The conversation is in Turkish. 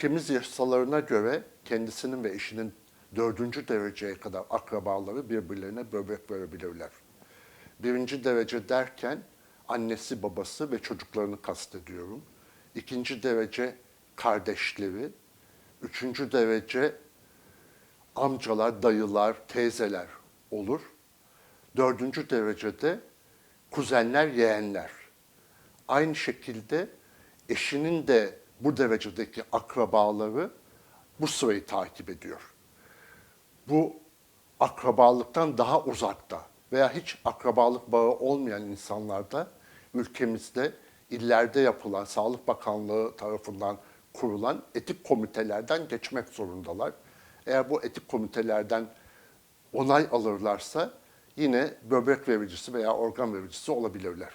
Ülkemiz yasalarına göre kendisinin ve eşinin dördüncü dereceye kadar akrabaları birbirlerine böbrek verebilirler. Birinci derece derken annesi, babası ve çocuklarını kastediyorum. İkinci derece kardeşleri. Üçüncü derece amcalar, dayılar, teyzeler olur. Dördüncü derecede kuzenler, yeğenler. Aynı şekilde eşinin de bu derecedeki akrabaları bu sırayı takip ediyor. Bu akrabalıktan daha uzakta veya hiç akrabalık bağı olmayan insanlarda ülkemizde illerde yapılan Sağlık Bakanlığı tarafından kurulan etik komitelerden geçmek zorundalar. Eğer bu etik komitelerden onay alırlarsa yine böbrek vericisi veya organ vericisi olabilirler.